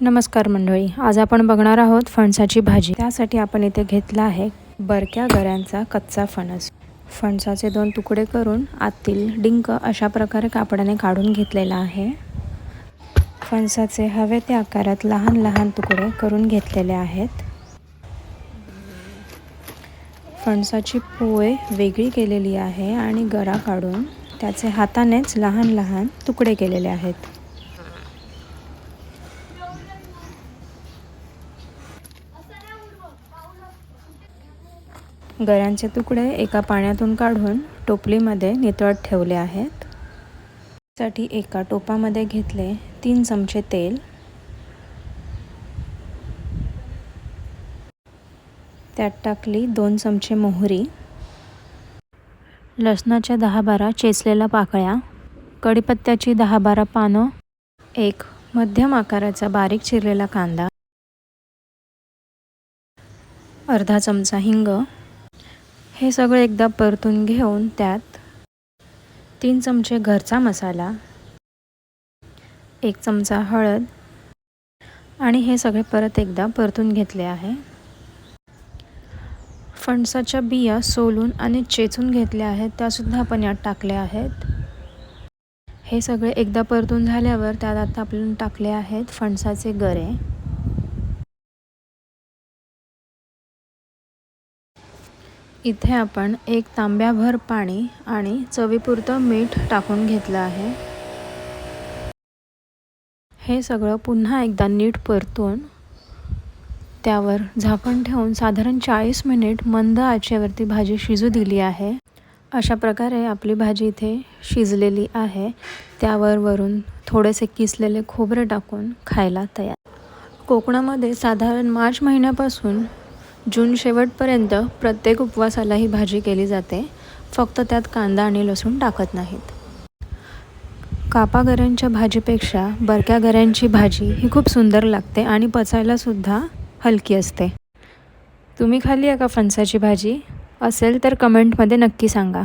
नमस्कार मंडळी आज आपण बघणार आहोत फणसाची भाजी. त्यासाठी आपण इथे घेतला आहे बरक्या गऱ्यांचा कच्चा फणस. फणसाचे दोन तुकडे करून आतील डिंक अशा प्रकारे कापडाने काढून घेतलेला आहे. फणसाचे हवे त्या आकारात लहान लहान तुकडे करून घेतलेले आहेत. फणसाची पोळे वेगळी केलेली आहे आणि गरा काढून त्याचे हातानेच लहान लहान तुकडे केलेले आहेत. गऱ्यांचे तुकडे एका पाण्यातून काढून टोपलीमध्ये नितळत ठेवले आहेत. साठी एका टोपामध्ये घेतले तीन चमचे तेल. त्यात टाकली दोन चमचे मोहरी. लसणाच्या दहा बारा चेचलेल्या पाकळ्या. कढीपत्त्याची दहा बारा पानं. एक मध्यम आकाराचा बारीक चिरलेला कांदा. अर्धा चमचा हिंग. हे सगळं एकदा परतून घेऊन त्यात तीन चमचे घरचा मसाला एक चमचा हळद आणि हे सगळे परत एकदा परतून घेतले आहे. फणसाच्या बिया सोलून आणि चेचून घेतल्या आहेत त्यासुद्धा आपण यात टाकल्या आहेत. हे सगळे एकदा परतून झाल्यावर त्यात आता आपण टाकले आहेत फणसाचे गरे. इथे आपण एक तांब्याभर पाणी आणि चवीपुरतं मीठ टाकून घेतलं आहे. हे सगळं पुन्हा एकदा नीट परतून त्यावर झाकण ठेवून साधारण चाळीस मिनिट मंद आचेवरती भाजी शिजू दिली आहे. अशा प्रकारे आपली भाजी इथे शिजलेली आहे. त्यावर वरून थोडेसे किसलेले खोबरे टाकून खायला तयार. कोकणामध्ये साधारण मार्च महिन्यापासून जून शेवटपर्यंत प्रत्येक उपवासाला ही भाजी केली जाते. फक्त त्यात कांदा आणि लसूण टाकत नाहीत. कापागऱ्यांच्या भाजीपेक्षा बरक्या गऱ्यांची भाजी ही खूप सुंदर लागते आणि पचायलासुद्धा हलकी असते. तुम्ही खाली आहे का फणसाची भाजी? असेल तर कमेंटमध्ये नक्की सांगा.